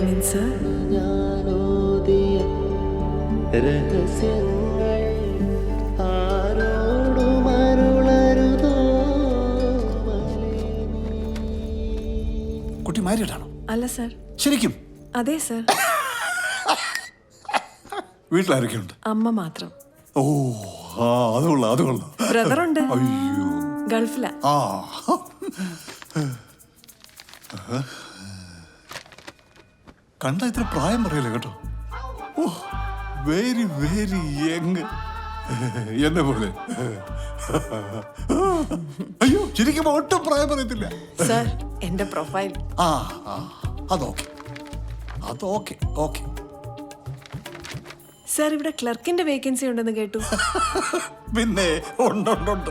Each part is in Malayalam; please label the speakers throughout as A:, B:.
A: കമിൻ സർ
B: രഹസ്യങ്ങൾ ആരോടും അരുളരുതോ?
C: കുട്ടി മാരിയിട്ടാണോ
A: അല്ല സർ.
C: ശരിക്കും?
A: അതെ സർ.
C: വീട്ടിലാരൊക്കെയുണ്ട്?
A: അമ്മ മാത്രം.
C: ഓ ആ അത് കൊള്ളാം അത് കൊള്ളാം.
A: ബ്രദറുണ്ട്.
C: അയ്യോ.
A: ഗൾഫിലാ.
C: ആ. കണ്ട ഇത്ര പ്രായം പറയില്ല കേട്ടോ? ഓ വെരി വെരി യങ് എന്നെ പോലെ. അയ്യോ ശരിക്കും ഒട്ടും പ്രായം പറയത്തില്ല.
A: സർ എന്റെ പ്രൊഫൈൽ.
C: ആ ആ അതോക്കെ. അത് ഓക്കെ.
A: സർ ഇവിടെ ക്ലർക്കിന്റെ വേക്കൻസി ഉണ്ടെന്ന് കേട്ടു.
C: പിന്നെ ഉണ്ട് ഉണ്ട് ഉണ്ട്.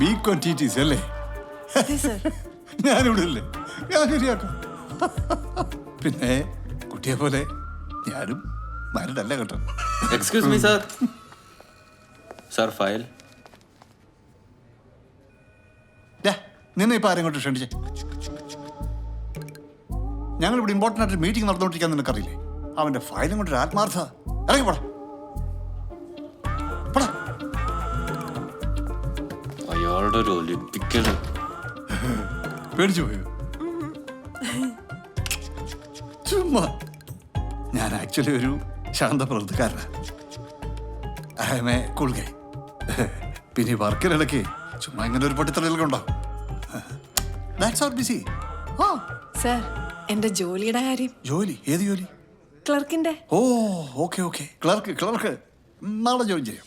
C: ബി ക്വാണ്ടിറ്റീസ് അല്ലേ?
A: അതെ സർ.
C: ഞാനിവിടെ ഇല്ലേ ഞാൻ ശരിയാക്കാം പിന്നെ കുട്ടിയെ പോലെ ഞാനും മരുന്നല്ല കേട്ടോ.
D: Excuse me sir sir file
C: നിന്നെ ഇപ്പൊ ആരെയും കൊണ്ട് ക്ഷണിച്ചേ? ഞങ്ങൾ ഇവിടെ ഇമ്പോർട്ടന്റ് ആയിട്ട് മീറ്റിംഗ് നടന്നുകൊണ്ടിരിക്കാൻ നിനക്കറിയില്ലേ? അവന്റെ ഫയലും കൊണ്ട് ഒരു ആത്മാർത്ഥ. ഇറങ്ങി പോടാ. പോടാ.
D: അയാളുടെ ഒരു ഒലിപ്പിക്കൽ
C: പേടിച്ചു പോയോ? ചുമ്മാ. ഞാൻ ആക്ച്വലി ഒരു ശാന്ത പ്രവൃത്തിക്കാരനാണ് I'm a cool guy പിന്നെ വർക്കിനിടയ്ക്ക് ചുമ്മാ ഇങ്ങനെ ഒരു പൊട്ടിത്തെളികളൊക്കെ ഉണ്ടാവും that's our busy oh
A: sir എന്റെ ജോലിയുടെ കാര്യം.
C: ജോലി? ഏത് ജോലി?
A: ക്ലർക്കിന്റെ.
C: Oh okay okay. Clerk clerk. നാളെ ജോയിൻ ചെയ്യാം.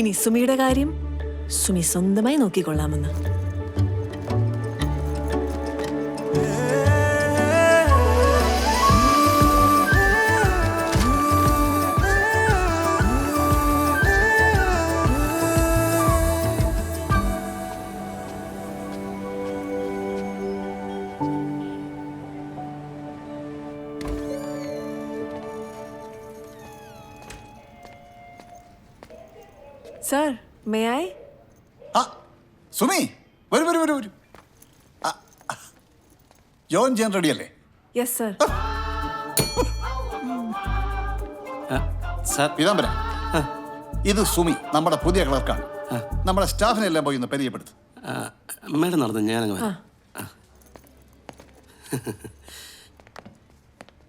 A: ഇനി സുമിയുടെ കാര്യം സുമി സ്വന്തമായി നോക്കിക്കൊള്ളാമെന്ന്. സർ മേ ഐ
C: ആ സുമി വരൂ വരൂ വരൂ വരൂ. ആ, ആ. ജോയിൻ ചെയ്യാൻ റെഡി അല്ലേ
A: യെസ് സർ
D: സാർ.
C: പീതാംബര ഇത് സുമി നമ്മുടെ പുതിയ ക്ലർക്കാണ്. നമ്മുടെ സ്റ്റാഫിനെ എല്ലാം പോയി ഒന്ന് പരിചയപ്പെടുത്തു.
D: മേഡം നടന്നു ഞാനങ്ങ് വരാം.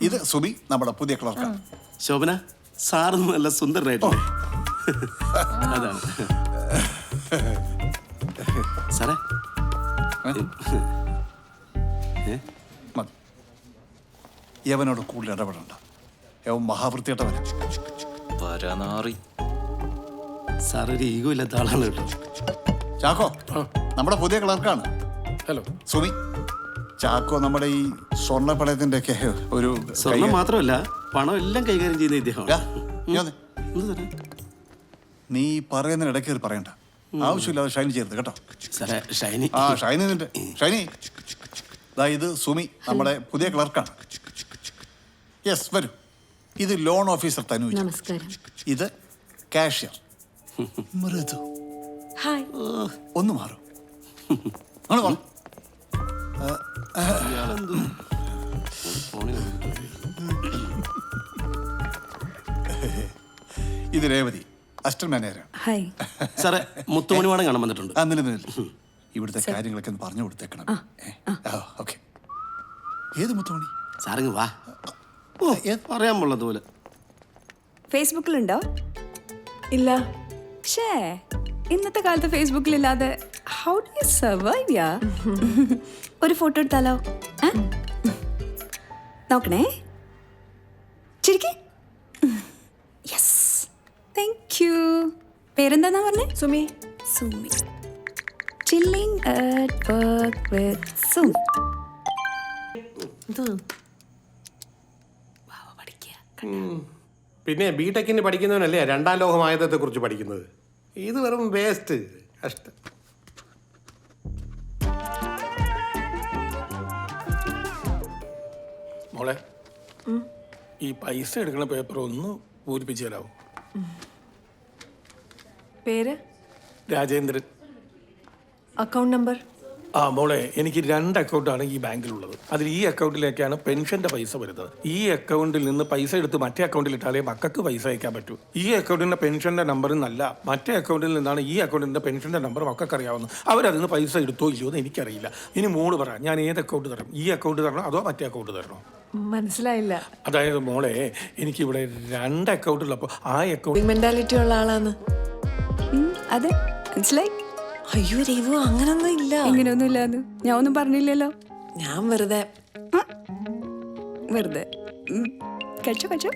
C: ഇത് സുബി നമ്മുടെ പുതിയ ക്ലർക്ക്
D: ശോഭന സാറൊന്നും നല്ല സുന്ദരനായിട്ട് അതാണ്. സാറേ?
C: മതി. യവനോട് കൂടുതൽ ഇടപെടണ്ട. യവൻ മഹാവൃത്തിയിട്ടവനാ
D: പരനാറി സാർ ഒരു ഈഗോ ഇല്ലാത്ത ആളാണ് കേട്ടോ.
C: ചാക്കോ നമ്മുടെ പുതിയ ക്ലർക്കാണ്
E: ഹലോ.
C: സുമി ചാക്കോ നമ്മുടെ ഈ സ്വർണ പണയത്തിന്റെ ഒക്കെ ഒരു
D: സ്വർണം മാത്രമല്ല പണം എല്ലാം കൈകാര്യം ചെയ്യുന്ന ഇദ്ദേഹം.
C: നീ പറയുന്ന പറയുന്നതിന് ഇടയ്ക്ക് പറയണ്ട. ആവശ്യമില്ലാതെ ഷൈനി ചേർത്ത് കേട്ടോ.
D: ഷൈനി.
C: ആ ഷൈനി നിന്റെ ഷൈനി. ഇത് സുമി നമ്മുടെ പുതിയ ക്ലർക്കാണ്. യെസ് വരൂ. ഇത് ലോൺ ഓഫീസർ തനു
F: നമസ്കാരം.
C: ഇത് കാഷ്യർ. മൃദു. ഒന്ന് മാറും. ഇത് രേവതി അസ്റ്റർ മാനേജറാണ്.
E: ഹായ്.
D: സാറേ മുത്തുമണിവാടം കാണാൻ വന്നിട്ടുണ്ട്.
C: ആ നില നില. ഇവിടുത്തെ കാര്യങ്ങളൊക്കെ ഒന്ന് പറഞ്ഞു കൊടുത്തേക്കണം. ഓക്കെ. ഏത് മുത്തുമണി?
D: സാറിങ് വാ. ഓ പറയാൻ പോലെ
E: ഫേസ്ബുക്കിലുണ്ടോ?
A: ഇല്ല.
E: ഷേ ഇന്നത്തെ കാലത്ത് ഫേസ്ബുക്കിലില്ലാതെ ഹൗ ഡു യു സർവൈവ് യാ ഒരു ഫോട്ടോ എടുത്താലോ? നോക്കണേ. ശരിക്കും യെസ് താങ്ക് യു പേരെന്താന്നാ പറഞ്ഞേ?
A: Sumi.
E: Sumi. Chilling at work with Sumi
F: പിന്നെ ബി ടെക്കിന് പഠിക്കുന്നവനല്ലേ രണ്ടാം ലോകമായതത്തെ കുറിച്ച് പഠിക്കുന്നത്. ഇത് വെറും വേസ്റ്റ് കഷ്ടം.
G: മോളെ ഈ പൈസ എടുക്കുന്ന പേപ്പർ ഒന്ന് പൂരിപ്പിച്ചു തരാമോ
A: പേര്?
G: രാജേന്ദ്രൻ.
A: അക്കൗണ്ട് നമ്പർ
G: ആ മോളെ എനിക്ക് രണ്ട് അക്കൗണ്ടാണ് ഈ ബാങ്കിലുള്ളത്. അതിൽ ഈ അക്കൗണ്ടിലേക്കാണ് പെൻഷന്റെ പൈസ വരുന്നത്. ഈ അക്കൗണ്ടിൽ നിന്ന് പൈസ എടുത്ത് മറ്റേ അക്കൗണ്ടിൽ ഇട്ടാലേ മക്കൾക്ക് പൈസ അയക്കാൻ പറ്റൂ. ഈ അക്കൗണ്ടിന്റെ പെൻഷന്റെ നമ്പർ നല്ല മറ്റേ അക്കൗണ്ടിൽ നിന്നാണ് ഈ അക്കൗണ്ടിന്റെ പെൻഷന്റെ നമ്പർ മക്കൾക്ക് അറിയാവുന്നത് അവരതിൽ നിന്ന് പൈസ എടുത്തോ ഇല്ലയോ എന്ന് എനിക്കറിയില്ല. ഇനി മോൾ പറ ഞാൻ ഏത് അക്കൗണ്ട് തരണം? ഈ അക്കൗണ്ട് തരണോ അതോ മറ്റേ അക്കൗണ്ട് തരണോ?
A: മനസ്സിലായില്ല.
G: അതായത് മോളെ എനിക്ക് ഇവിടെ രണ്ട് അക്കൗണ്ട് ഉള്ളപ്പോൾ ആ അക്കൗണ്ട്
A: മെന്റാലിറ്റി ഉള്ള
E: ആളാണ് അതെ മനസ്സിലായി.
A: അയ്യോ രേവു അങ്ങനൊന്നും ഇല്ല.
E: ഇങ്ങനെയൊന്നും ഇല്ലാന്ന്. ഞാൻ ഒന്നും പറഞ്ഞില്ലല്ലോ.
A: ഞാൻ വെറുതെ.
E: വെറുതെ. കഴിച്ചോ കഴിച്ചോ.